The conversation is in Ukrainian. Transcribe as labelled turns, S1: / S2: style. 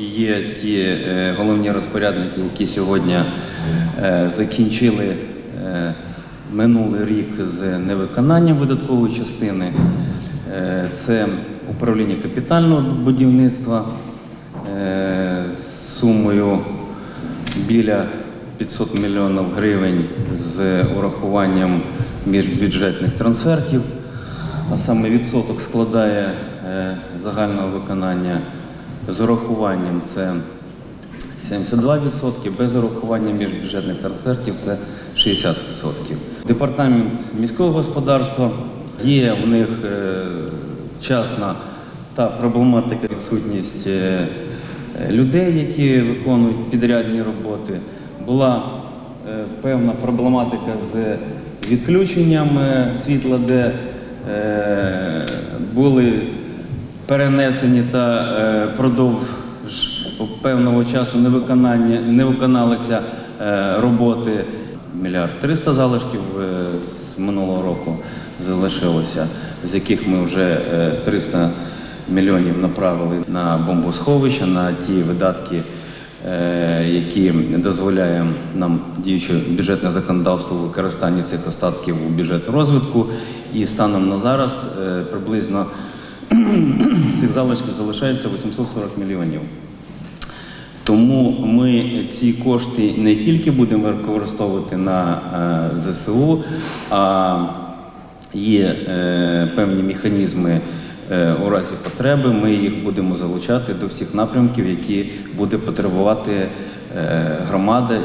S1: Є ті е, головні розпорядники, які сьогодні е, закінчили е, минулий рік з невиконанням видаткової частини. Це управління капітального будівництва з сумою біля 500 мільйонів гривень з урахуванням міжбюджетних трансфертів, а саме відсоток складає загального виконання з урахуванням це 72%, без урахування міжбюджетних трансфертів це 60%. Департамент міського господарства є в них е, часна та проблематика відсутність е, людей, які виконують підрядні роботи. Була е, певна проблематика з відключенням світла, де були перенесені та е, продовж певного часу не, виконання, не виконалися е, роботи. Мільярд 300 залишків е, з минулого року залишилося, з яких ми вже е, 300 мільйонів направили на бомбосховища, на ті видатки, які дозволяє нам діюче бюджетне законодавство у використанні цих остатків у бюджет розвитку. І станом на зараз приблизно цих залишків залишається 840 мільйонів. Тому ми ці кошти не тільки будемо використовувати на е, ЗСУ, а є е, певні механізми е, у разі потреби. Ми їх будемо залучати до всіх напрямків, які буде потребувати е, громада